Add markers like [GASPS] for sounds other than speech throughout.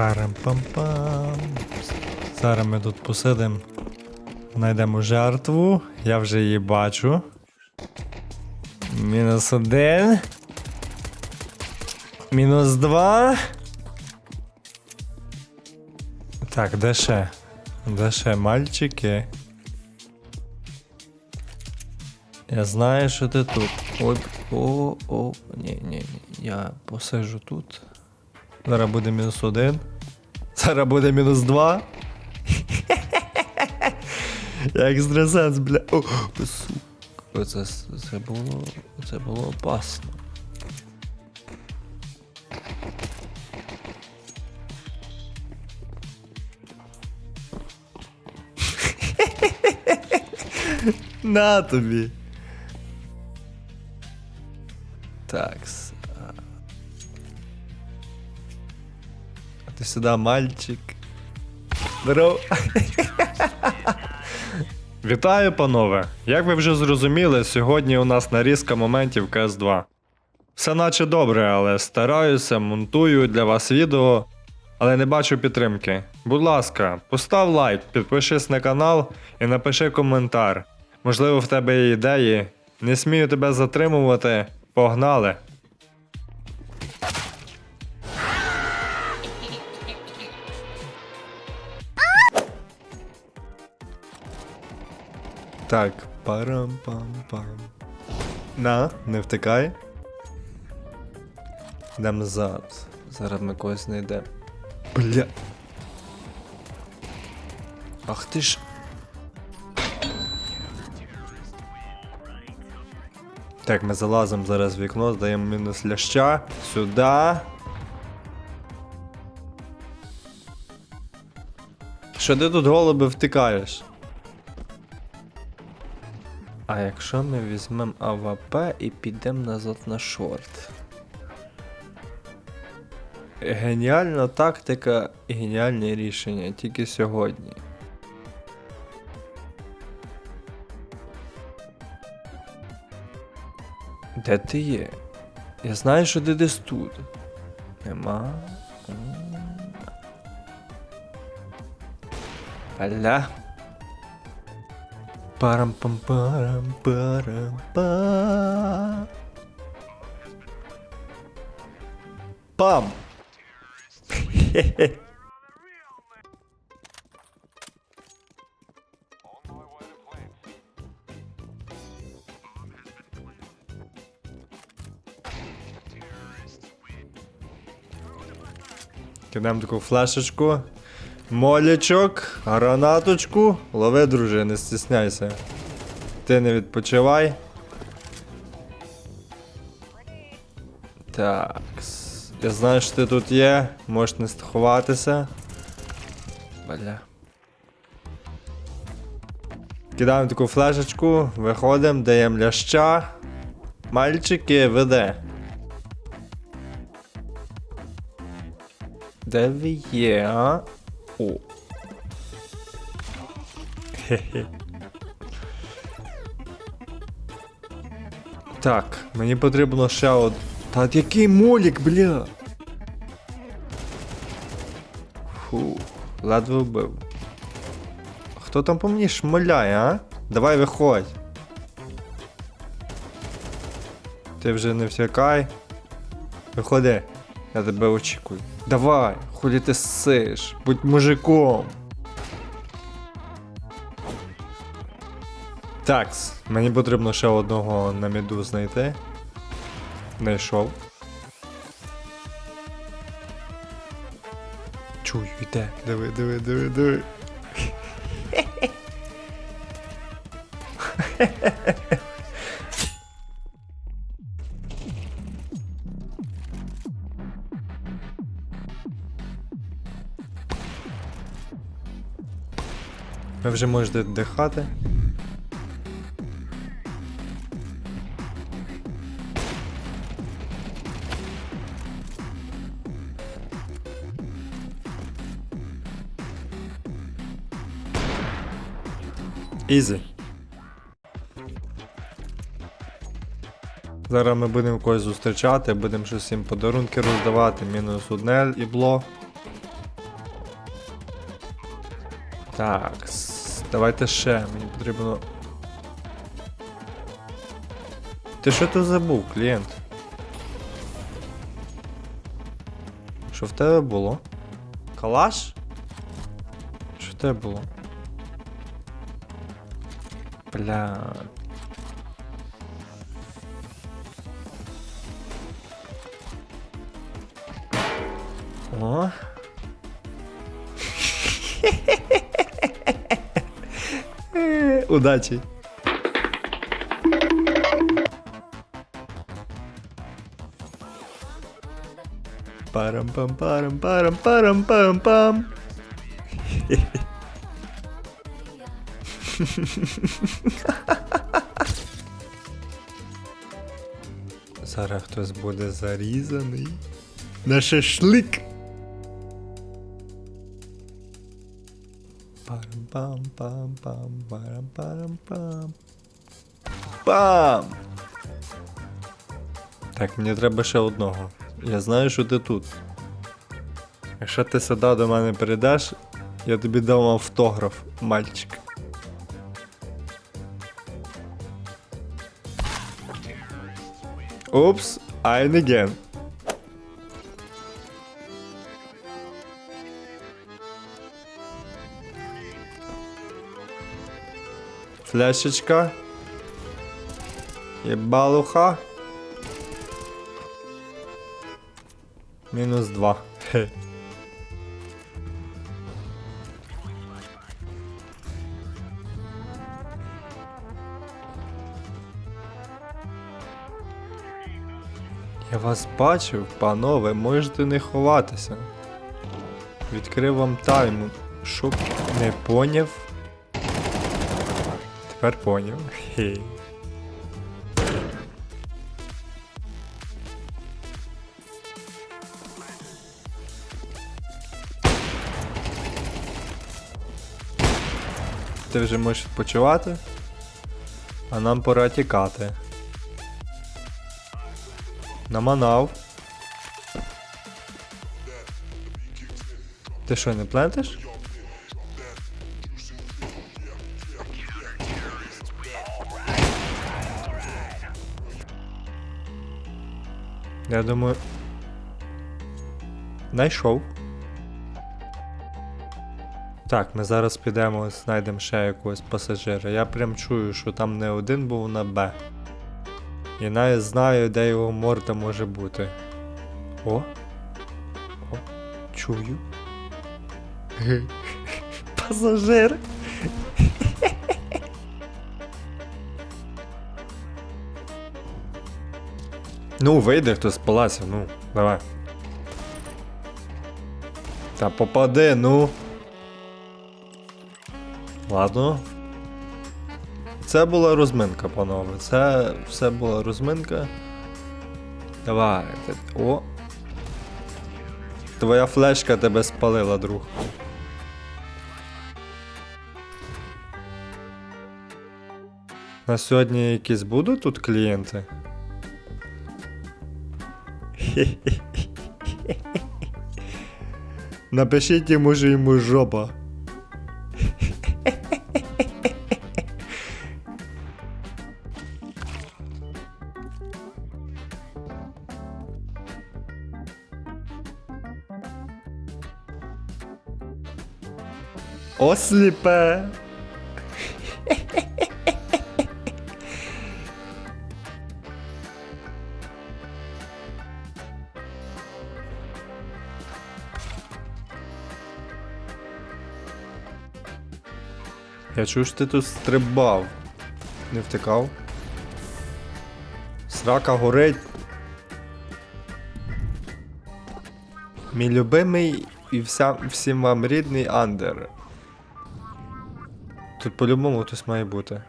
Парам-пам-пам. Зараз ми тут посидимо. Знайдемо жертву. Я вже її бачу. Мінус один. Мінус два. Так, де ще? Де ще мальчики? Я знаю, що ти тут. От, о, о, ні, ні, ні. Я посижу тут. Зараз буде мінус один. Зараз буде мінус два. Я екстрасенс, бля. О, сука. Оце, це було. Це було опасно. На тобі. Такс. А ти сюди, мальчик. Здорово. Вітаю, панове! Як ви вже зрозуміли, сьогодні у нас нарізка моментів КС2. Все наче добре, але стараюся, монтую для вас відео, але не бачу підтримки. Будь ласка, постав лайк, підпишись на канал і напиши коментар. Можливо, в тебе є ідеї. Не смію тебе затримувати. Погнали! Так, парам-пам-пам. На, не втикай. Йдемо назад. Зараз ми когось знайдемо. Бля. Ах ти ж. Так, ми залазимо зараз в вікно, здаємо мінус ляща. Сюди. Що ти тут голуби втикаєш? А якщо ми візьмемо АВП і підемо назад на шорт. Геніальна тактика і геніальне рішення тільки сьогодні. Де ти є? Я знаю, що ти десь тут. Нема. Аля. Парам пам парам парам па Пам! Хе-хе. Кидаємо таку флешечку. Молячок, гранаточку. Лови, друже, не стісняйся. Ти не відпочивай. Так. Я знаю, що ти тут є. Можеш не сховатися. Бля. Кидаємо таку флешечку, виходимо, даємо ляща. Мальчики, веде. Де ви є, а? О. Хе-хе. Так, мені потрібно ще од. Та який молік, бля. Фу, ледве вбив. Хто там по мені шмаляє, а? Давай виходь. Ти вже не всякай. Виходи. Я тебе очікую. Давай, хули ти сиш, будь мужиком. Такс, мені потрібно ще одного на міду знайти. Знайшов. Чую, йде. Диви, диви, диви, диви. [LAUGHS] Ви вже можете дихати. Ізі. Зараз ми будемо когось зустрічати, будемо щось їм подарунки роздавати, мінус одне ібло. Так, давайте ще, мені потрібно. Ти що тут забув, клієнт? Що в тебе було? Калаш? Що в тебе було? Бля. О. Удачі. парам пам парам парам парам парам пам Зараз хтось буде зарізаний. На шашлик. Пам пам пам парам парам пам Пам! Так, мені треба ще одного. Я знаю, що ти тут. Якщо ти сюди до мене прийдеш, я тобі дам автограф, мальчик. Упс, ein again. Флешечка. Єбалуха. Мінус два. Я вас бачив, панове, можете не ховатися. Відкрив вам тайму, щоб не поняв. Тепер поняв. Ти вже можеш відпочивати, а нам пора тікати. Наманав. Ти що, не плентиш? Я думаю. Найшов. Так, ми зараз підемо, знайдемо ще якогось пасажира. Я прям чую, що там не один був на Б. І навіть знаю, де його морда може бути. О. О, чую. [LAUGHS] Пасажир. Ну, вийде хтось з палаця, ну, давай. Та попади, ну. Ладно. Це була розминка, панове. Це все була розминка. Давай. О. Твоя флешка тебе спалила, друг. На сьогодні якісь будуть тут клієнти? [LAUGHS] Напишіть йому, що йому жопа. Осліпе. Я чув, що ти тут стрибав. Не втикав. Срака горить. Мій любимий і вся, всім вам рідний Андер. Тут по-любому хтось має бути.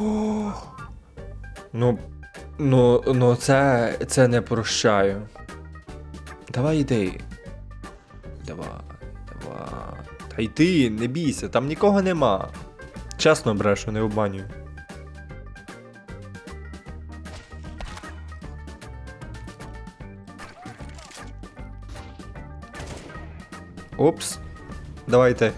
О! Ну. Ну, ну це. це не прощаю. Давай йди. Давай, давай. Та йди, не бійся, там нікого нема. Чесно брешу, не обманюю. Опс. Давайте.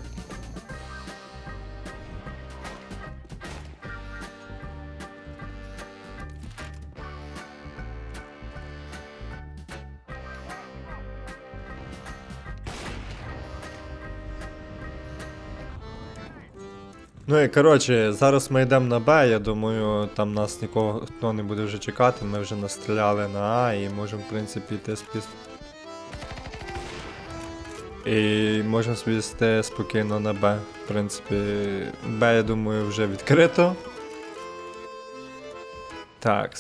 Ну і коротше, зараз ми йдемо на Б, я думаю, там нас нікого хто не буде вже чекати, ми вже настріляли на А і можемо, в принципі, йти спіс. І можемо співісти спокійно на Б. В принципі, Б, я думаю, вже відкрито. Так.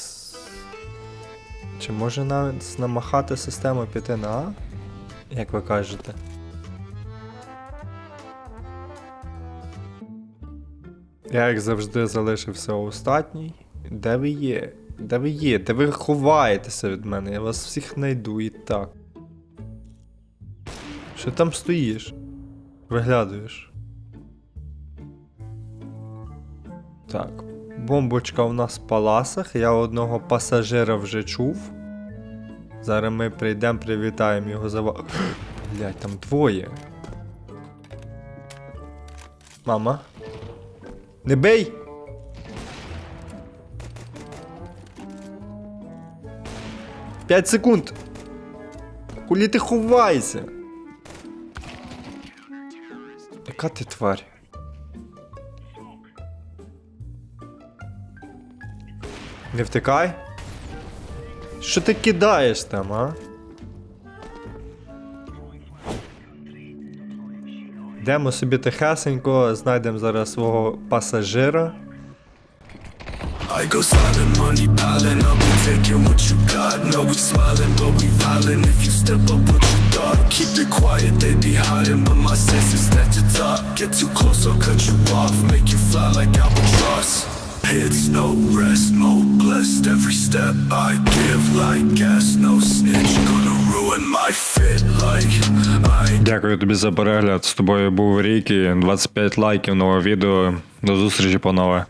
Чи може навіть намахати систему піти на А? Як ви кажете? Я, як завжди, залишився остатній. Де ви є? Де ви є? Де ви ховаєтеся від мене? Я вас всіх знайду і так. Що там стоїш? Виглядуєш. Так. Бомбочка у нас в паласах. Я одного пасажира вже чув. Зараз ми прийдемо, привітаємо його за [GASPS] Блять, там двоє. Мама. Не бей! П'ять секунд! Кулі ти ховайся! Яка ти тварь? Не втикай? Що ти кидаєш там, а? Йдемо собі тихесенько, знайдемо зараз свого пасажира. I go silent, money piling up, we taking what you got. No, we smiling, but we violent. If you step up, what you thought? Keep it quiet, they be hiding, but my senses that you talk. Get too close, I'll cut you off, make you fly like albatross. Hits no rest, more blessed. Every step I give, like gas, no snitch. Gonna Дякую тобі за перегляд. З тобою був Рікі. 25 лайків нового відео. До зустрічі, панове.